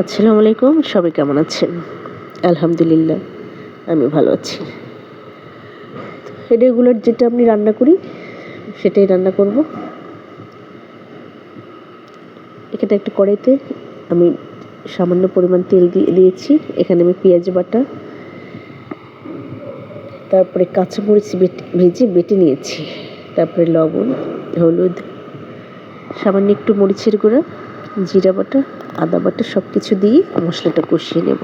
আসসালামু আলাইকুম, সবাই কেমন আছেন? আলহামদুলিল্লাহ, আমি ভালো আছি। রেগুলার যেটা আমি রান্না করি, সেটাই রান্না করব। এখানে একটা কড়াইতে আমি সামান্য পরিমাণ তেল দিয়ে দিয়েছি। এখানে আমি পেঁয়াজ বাটা, তারপরে কাঁচামরিচ ভেজে বেটে নিয়েছি। তারপরে লবণ, হলুদ, সামান্য একটু মরিচের গুঁড়া, জিরা বাটা আদা বাটা সব কিছু দিয়ে মশলাটা কষিয়ে নেব।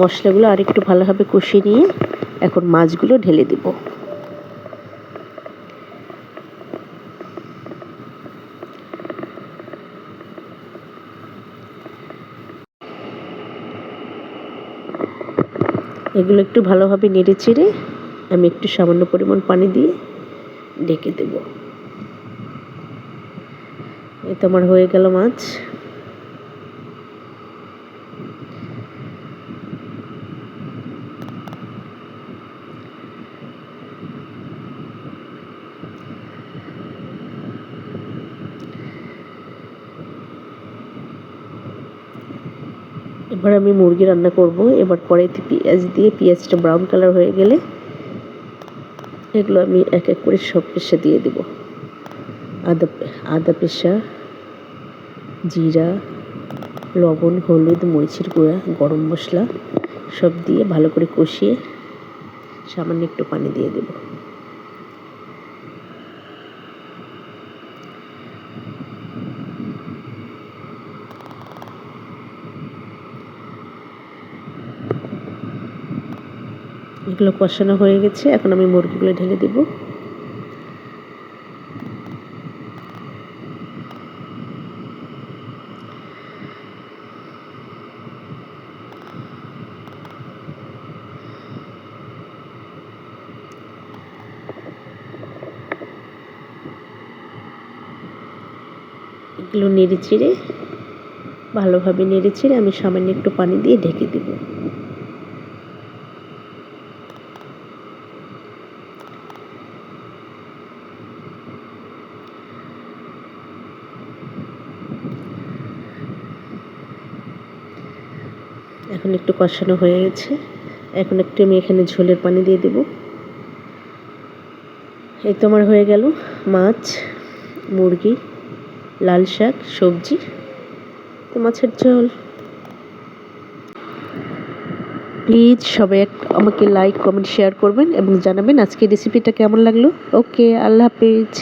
মশলাগুলো আরেকটু ভালোভাবে কষিয়ে নিয়ে এখন মাছগুলো ঢেলে দেব। এগুলো একটু ভালোভাবে নেড়ে চেড়ে আমি একটু সামান্য পরিমাণ পানি দিয়ে ঢেকে দেব। এই তো আমার হয়ে গেল মাছ। এবার আমি মুরগি রান্না করব। এবার কড়াইতে পেঁয়াজ দিয়ে, পেঁয়াজটা ব্রাউন কালার হয়ে গেলে এগুলো আমি এক এক করে সব পেশা দিয়ে দেব। আদা আদা পেশা, জিরা, লবণ, হলুদ, মরিচের গুঁড়া, গরম মশলা সব দিয়ে ভালো করে কষিয়ে সামান্য একটু পানি দিয়ে দেবো। এগুলো কষানো হয়ে গেছে, এখন আমি মুরগিগুলো ঢেলে দেব। এগুলো নেড়ে চেড়ে, ভালোভাবে নেড়ে চেড়ে আমি সামান্য একটু পানি দিয়ে ঢেকে দেবো। এখন একটু কষানো হয়ে গেছে। এখন একটু আমি এখানে ঝোলের পানি দিয়ে দেব। এই তো আমার হয়ে গেল মাছ, মুরগি, লাল শাক, সবজি, তো মাছের ঝোল। প্লিজ সবাই আমাকে লাইক কমেন্ট শেয়ার করবেন এবং জানাবেন আজকে রেসিপিটা কেমন লাগল। ওকে, আল্লাহ হাফিজ।